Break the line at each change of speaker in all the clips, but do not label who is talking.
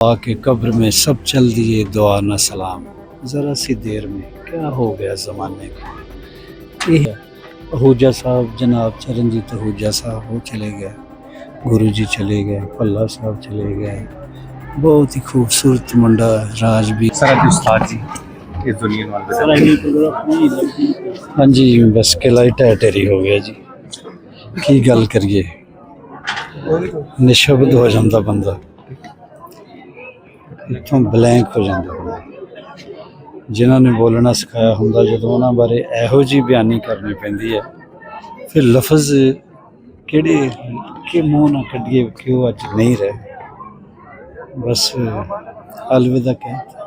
खुदा के कब्र में सब चल दिए दुआ न सलाम। ज़रा सी देर में क्या हो गया ज़माने को? आहूजा साहब जनाब चरणजीत आहूजा साहब वो चले गए। गुरु जी चले गए पल्ला साहब चले गए। बहुत ही खूबसूरत मुंडा राजबीर
हाँ।
जी बस किला ही टह टेरी हो गया जी। की गल करिए? निशब्द हो जाता बंदा। ਇੱਥੋਂ ਬਲੈਂਕ ਹੋ ਜਾਂਦਾ ਬੰਦਾ ਜਿਨ੍ਹਾਂ ਨੇ ਬੋਲਣਾ ਸਿਖਾਇਆ ਹੁੰਦਾ ਜਦੋਂ ਉਹਨਾਂ ਬਾਰੇ ਇਹੋ ਜੀ ਬਿਆਨੀ ਕਰਨੀ ਪੈਂਦੀ ਹੈ ਫਿਰ ਲਫ਼ਜ਼ ਕਿਹੜੇ ਕਿ ਮੂੰਹ ਨਾ ਕੱਢੀਏ ਕਿ ਉਹ ਅੱਜ ਨਹੀਂ ਰਹੇ ਬਸ अलविदा कहते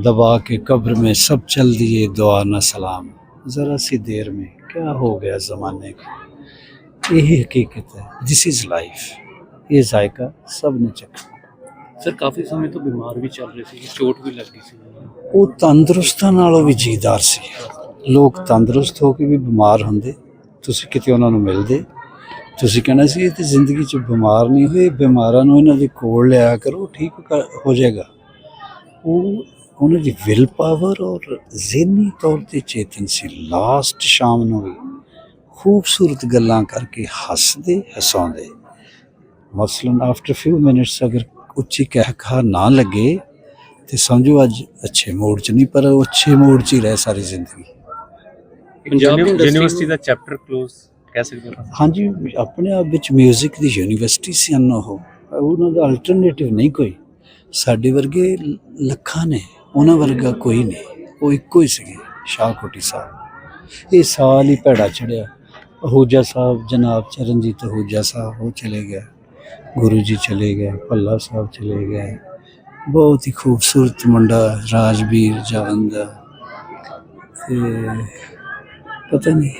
दबा के कब्र में सब चल दिए दुआ न सलाम ज़रा सी देर में क्या हो गया ज़माने को यही हकीकत है दिस इज़ लाइफ ये जायका सब ने चखा
ਸਰ, ਕਾਫੀ ਸਮੇਂ ਤੋਂ ਬਿਮਾਰ ਵੀ ਚੱਲ ਰਹੇ ਸੀ ਚੋਟ ਵੀ ਲੱਗੀ ਸੀ।
ਉਹ ਤੰਦਰੁਸਤਾਂ ਨਾਲੋਂ ਵੀ ਜੀਦਾਰ ਸੀ। ਲੋਕ ਤੰਦਰੁਸਤ ਹੋ ਕੇ ਵੀ ਬਿਮਾਰ ਹੁੰਦੇ, ਤੁਸੀਂ ਕਿਤੇ ਉਹਨਾਂ ਨੂੰ ਮਿਲਦੇ। ਤੁਸੀਂ ਕਹਿਣਾ ਸੀ, ਇਹ ਤੇ ਜ਼ਿੰਦਗੀ 'ਚ ਬਿਮਾਰ ਨਹੀਂ ਹੋਏ, ਬਿਮਾਰਾਂ ਨੂੰ ਇਹਨਾਂ ਦੇ ਕੋਲ ਲਿਆ ਕਰੋ, ਠੀਕ ਹੋ ਜਾਏਗਾ। ਉਹ, ਉਹਨਾਂ ਦੀ ਵਿਲ ਪਾਵਰ ਔਰ ਜ਼ਿਹਨੀ ਤੌਰ ਤੇ ਚੇਤਨ ਸੀ। ਲਾਸਟ ਸ਼ਾਮ ਨੂੰ ਵੀ ਖੂਬਸੂਰਤ ਗੱਲਾਂ ਕਰਕੇ ਹੱਸਦੇ, ਹਸਾਉਂਦੇ। ਮਸਲਨ ਆਫਟਰ ਫਿਊ ਮਿੰਟਸ ਅਗਰ ਉੱਚੀ ਕਹਿ ਖਾ ਨਾ ਲੱਗੇ ਤੇ ਸਮਝੋ ਅੱਜ ਅੱਛੇ ਮੋੜ 'ਚ ਨਹੀਂ ਪਰ ਅੱਛੇ ਮੋੜ 'ਚ ਹੀ ਰਹੇ ਸਾਰੀ ਜ਼ਿੰਦਗੀ।
ਪੰਜਾਬ
ਯੂਨੀਵਰਸਿਟੀ ਦਾ ਚੈਪਟਰ ক্লোਜ਼ ਕਹਿ ਸਕਦੇ ਹਾਂ
ਹਾਂਜੀ ਆਪਣੇ ਆਪ ਵਿੱਚ 뮤직 ਦੀ ਯੂਨੀਵਰਸਿਟੀ ਸੀ ਹਨ ਉਹ। ਉਹਨਾਂ ਦਾ ਅਲਟਰਨੇਟਿਵ ਨਹੀਂ ਕੋਈ। ਸਾਡੇ ਵਰਗੇ ਲੱਖਾਂ ਨੇ ਉਹਨਾਂ ਵਰਗਾ ਕੋਈ ਨਹੀਂ। ਉਹ ਇੱਕੋ ਹੀ ਸੀਗੇ ਸ਼ਾਹ ਕੋਟੀ ਸਾਹਿਬ। ਇਹ ਸਾਲ ਹੀ ਭੈੜਾ ਚੜਿਆ ਅਹੂਜਾ ਸਾਹਿਬ ਜਨਾਬ ਚਰਨਜੀਤ ਅਹੂਜਾ ਸਾਹਿਬ ਉਹ ਚਲੇ ਗਿਆ। ਗੁਰੂ ਜੀ ਚਲੇ ਗਏ ਪੱਲਾ ਸਾਹਿਬ ਚਲੇ ਗਏ। ਬਹੁਤ ਹੀ ਖੂਬਸੂਰਤ ਮੁੰਡਾ ਰਾਜਵੀਰ ਜਵੰਦਾ ਤੇ ਪਤਾ ਨਹੀਂ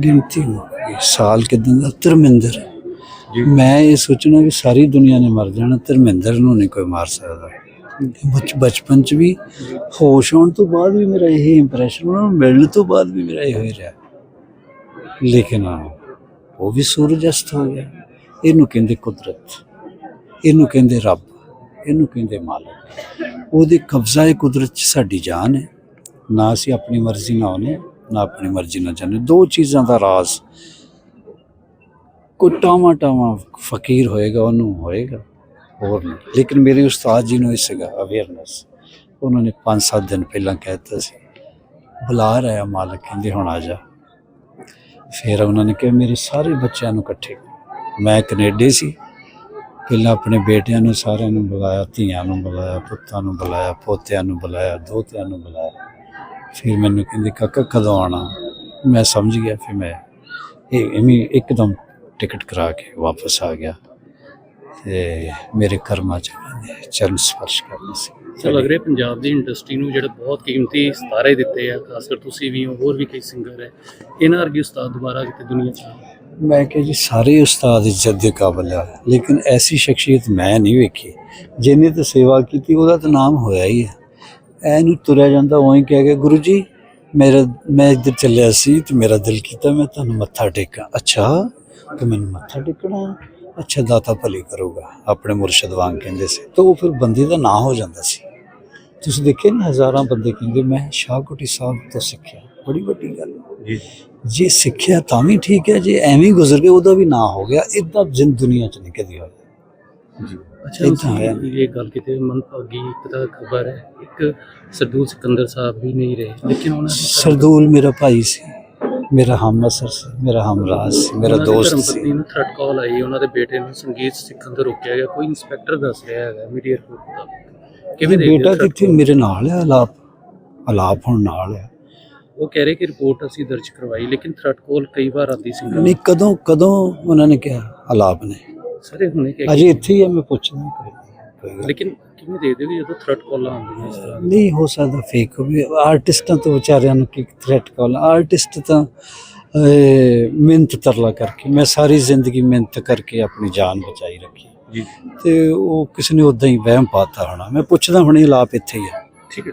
ਗਿਣਤੀ ਮੁੱਕ ਗਈ। ਸਾਲ ਕਿਦਾਂ ਦਾ? ਧਰਮਿੰਦਰ। ਮੈਂ ਇਹ ਸੋਚਣਾ ਕਿ ਸਾਰੀ ਦੁਨੀਆ ਨੇ ਮਰ ਜਾਣਾ ਧਰਮਿੰਦਰ ਨੂੰ ਨਹੀਂ ਕੋਈ ਮਾਰ ਸਕਦਾ। ਬਚ ਬਚਪਨ ਚ ਵੀ ਹੋਸ਼ ਹੋਣ ਤੋਂ ਬਾਅਦ ਵੀ ਮੇਰਾ ਇਹ ਇੰਪ੍ਰੈਸ਼ਨ ਉਹਨਾਂ ਨੂੰ ਮਿਲਣ ਤੋਂ ਬਾਅਦ ਵੀ ਮੇਰਾ ਇਹੋ ਹੀ ਰਿਹਾ। ਲੇਕਿਨ ਉਹ ਵੀ ਸੂਰਜ ਅਸਤ ਹੋ ਗਿਆ। ਇਹਨੂੰ ਕਹਿੰਦੇ ਕੁਦਰਤ, ਇਹਨੂੰ ਕਹਿੰਦੇ ਰੱਬ, ਇਹਨੂੰ ਕਹਿੰਦੇ ਮਾਲਕ। ਉਹਦੇ ਕਬਜ਼ਾ ਹੈ ਕੁਦਰਤ 'ਚ ਸਾਡੀ ਜਾਨ ਹੈ। ਨਾ ਅਸੀਂ ਆਪਣੀ ਮਰਜ਼ੀ ਨਾਲ ਆਉਂਦੇ, ਨਾ ਆਪਣੀ ਮਰਜ਼ੀ ਨਾਲ ਜਾਂਦੇ। ਦੋ ਚੀਜ਼ਾਂ ਦਾ ਰਾਜ਼। ਕੋਈ ਟਾਵਾਂ ਟਾਵਾਂ ਫਕੀਰ ਹੋਏਗਾ, ਉਹਨੂੰ ਹੋਏਗਾ, ਹੋਰ ਨਹੀਂ। ਲੇਕਿਨ ਮੇਰੇ ਉਸਤਾਦ ਜੀ ਨੂੰ ਇਹ ਸੀਗਾ ਅਵੇਅਰਨੈਸ ਉਹਨਾਂ ਨੇ 5-7 ਦਿਨ ਪਹਿਲਾਂ ਕਹਿਤਾ ਸੀ, ਬੁਲਾ ਰਿਹਾ ਮਾਲਕ, ਕਹਿੰਦੇ ਹੁਣ ਆ ਜਾ। ਫਿਰ ਉਹਨਾਂ ਨੇ ਕਿਹਾ, ਮੇਰੇ ਸਾਰੇ ਬੱਚਿਆਂ ਨੂੰ ਇਕੱਠੇ ਮੈਂ ਕੈਨੇਡਾ ਸੀ। ਪਹਿਲਾਂ ਆਪਣੇ ਬੇਟਿਆਂ ਨੂੰ ਸਾਰਿਆਂ ਨੂੰ ਬੁਲਾਇਆ, ਧੀਆਂ ਨੂੰ ਬੁਲਾਇਆ, ਪੁੱਤਾਂ ਨੂੰ ਬੁਲਾਇਆ, ਪੋਤਿਆਂ ਨੂੰ ਬੁਲਾਇਆ, ਦੋਤਿਆਂ ਨੂੰ ਬੁਲਾਇਆ। ਫਿਰ ਮੈਨੂੰ ਕਹਿੰਦੇ, ਕਾਕਾ, ਕਦੋਂ ਆਣਾ ਮੈਂ ਸਮਝ ਗਿਆ, ਫਿਰ ਮੈਂ ਇਹ ਐਵੇਂ ਇੱਕਦਮ ਟਿਕਟ ਕਰਾ ਕੇ ਵਾਪਸ ਆ ਗਿਆ। ਤੇ ਮੇਰੇ ਕਰਮਾਂ ਚ ਚਰਨ ਸਪਰਸ਼ ਕਰਨਾ ਸੀ।
ਸਰ ਲੱਗ ਰਿਹਾ ਪੰਜਾਬ ਦੀ ਇੰਡਸਟਰੀ ਨੂੰ ਜਿਹੜੇ ਬਹੁਤ ਕੀਮਤੀ ਸਿਤਾਰੇ ਦਿੱਤੇ ਆ, ਖਾਸ ਕਰ ਤੁਸੀਂ ਵੀ ਹੋ, ਹੋਰ ਵੀ ਕਈ ਸਿੰਗਰ ਹੈ, ਇਹਨਾਂ ਵਰਗੇ ਉਸਤਾਦ ਦੁਬਾਰਾ ਕਿਤੇ ਦੁਨੀਆ 'ਚ ਆਉਣ।
ਮੈਂ ਕਿਹਾ ਜੀ, ਸਾਰੇ ਉਸਤਾਦ ਇੱਜ਼ਤ ਦੇ ਕਾਬਿਲ ਆ, ਲੇਕਿਨ ਐਸੀ ਸ਼ਖਸੀਅਤ ਮੈਂ ਨਹੀਂ ਵੇਖੀ। ਜਿਹਨੇ ਤਾਂ ਸੇਵਾ ਕੀਤੀ, ਉਹਦਾ ਤਾਂ ਨਾਮ ਹੋਇਆ ਹੀ ਹੈ ਐਨੂੰ ਤੁਰਿਆ ਜਾਂਦਾ, ਉਹੀ ਕਹਿ ਕੇ, ਗੁਰੂ ਜੀ, ਮੇਰਾ, ਮੈਂ ਇੱਧਰ ਚੱਲਿਆ ਸੀ ਤੇ ਮੇਰਾ ਦਿਲ ਕੀਤਾ, ਮੈਂ ਤੁਹਾਨੂੰ ਮੱਥਾ ਟੇਕਾਂ। ਅੱਛਾ ਕਿ ਮੈਨੂੰ ਮੱਥਾ ਟੇਕਣਾ? ਅੱਛਾ, ਦਾਤਾ ਭਲੀ ਕਰੂਗਾ। ਆਪਣੇ ਮੁਰਸ਼ਿਦ ਵਾਂਗ ਕਹਿੰਦੇ ਸੀ। ਤਾਂ ਉਹ ਫਿਰ ਬੰਦੇ ਦਾ ਨਾਂ ਹੋ ਜਾਂਦਾ ਸੀ। ਤੁਸੀਂ ਦੇਖੇ ਨਾ, ਹਜ਼ਾਰਾਂ ਬੰਦੇ ਕਹਿੰਦੇ, ਮੈਂ ਸ਼ਾਹਕੋਟੀ ਸਾਹਿਬ ਤੋਂ ਸਿੱਖਿਆ। ਬੜੀ ਵੱਡੀ ਗੱਲ।
ਜੀ।
ਜੇ ਸਿੱਖਿਆ ਤਾਂ ਵੀ ਠੀਕ ਹੈ ਜੇ ਐਵੇਂ ਗੁਜ਼ਰ ਗਏ ਉਹਦਾ ਵੀ ਨਾ ਹੋ ਗਿਆ। ਇਦਾਂ ਜਿੰਦ ਦੁਨੀਆ 'ਚ ਨਹੀਂ ਕਦੀ ਹੋਇਆ
ਜੀ।
ਅੱਛਾ ਤੁਸੀਂ। ਇਹ ਗੱਲ ਕਿਤੇ ਮਨਭਾਗੀ ਇੱਕ ਤਾਂ ਖਬਰ ਹੈ ਇੱਕ ਸਰਦੂਲ ਸਿਕੰਦਰ ਸਾਹਿਬ ਵੀ ਨਹੀਂ ਰਹੇ ਲੇਕਿਨ ਉਹਨਾਂ
ਸਰਦੂਲ ਮੇਰਾ ਭਾਈ ਸੀ ਮੇਰਾ ਹਮ ਅਸਰ ਸੀ ਮੇਰਾ ਹਮਰਾਜ ਸੀ ਮੇਰਾ ਦੋਸਤ ਸੀ।
ਨੂੰ ਥ੍ਰੈਟ ਕਾਲ ਆਈ ਉਹਨਾਂ ਦੇ ਬੇਟੇ ਨੂੰ ਸੰਗੀਤ ਸਿੱਖਣ ਤੋਂ ਰੋਕਿਆ ਗਿਆ ਕੋਈ ਇੰਸਪੈਕਟਰ ਦੱਸ ਰਿਹਾ ਹੈਗਾ ਮੀਡੀਆ ਰਿਪੋਰਟ ਦਾ ਕਿਵੇਂ
ਬੇਟਾ ਕਿੱਥੇ? ਮੇਰੇ ਨਾਲ ਹੈ ਆਲਾਪ ਆਲਾਪ ਹੁਣ ਨਾਲ ਹੈ
ਉਹ ਕਹਿ ਰਹੇ ਕਿ ਰਿਪੋਰਟ ਅਸੀਂ ਦਰਜ ਕਰਵਾਈ ਲੇਕਿਨ ਥ੍ਰੈਟ ਕਾਲ ਕਈ ਵਾਰ ਆਦੀ ਸੀ।
ਨਹੀਂ ਕਦੋਂ ਕਦੋਂ ਉਹਨਾਂ ਨੇ ਕਿਹਾ? ਆਲਾਪ ਨੇ।
ਸਾਰੇ ਹੁਣੇ ਕਿ
ਅਜੇ ਇੱਥੇ ਹੀ ਹੈ ਮੈਂ ਕੋਈ। ਗੱਲ
ਲੇਕਿਨ ਕਿਵੇਂ ਹੋ ਕਿ ਜਦੋਂ ਥ੍ਰੈਟ ਕਾਲਾਂ ਆਉਂਦੀਆਂ ਇਸ ਤਰ੍ਹਾਂ
ਨਹੀਂ ਹੋ ਸਕਦਾ ਫੇਕ ਹੋਵੇ। ਆਰਟਿਸਟਾਂ ਤੋਂ ਵਿਚਾਰਿਆਂ ਨੂੰ ਕੀ ਥ੍ਰੈਟ ਕਾਲ ਆਰਟਿਸਟ ਤਾਂ ਮਿਹਨਤ ਤਰਲਾ ਕਰਕੇ ਮੈਂ ਸਾਰੀ ਜ਼ਿੰਦਗੀ ਮਿਹਨਤ ਕਰਕੇ ਆਪਣੀ ਜਾਨ ਬਚਾਈ ਰੱਖੀ।
ਜੀ।
ਤੇ ਉਹ ਕਿਸੇ ਨੇ ਉਦਾਂ ਹੀ ਵਹਿਮ ਪਾਤਾ ਹੋਣਾ। ਮੈਂ ਪੁੱਛਦਾ ਹੁਣੇ ਲਾਪ ਇੱਥੇ ਹੀ ਆ।
ਠੀਕ ਹੈ।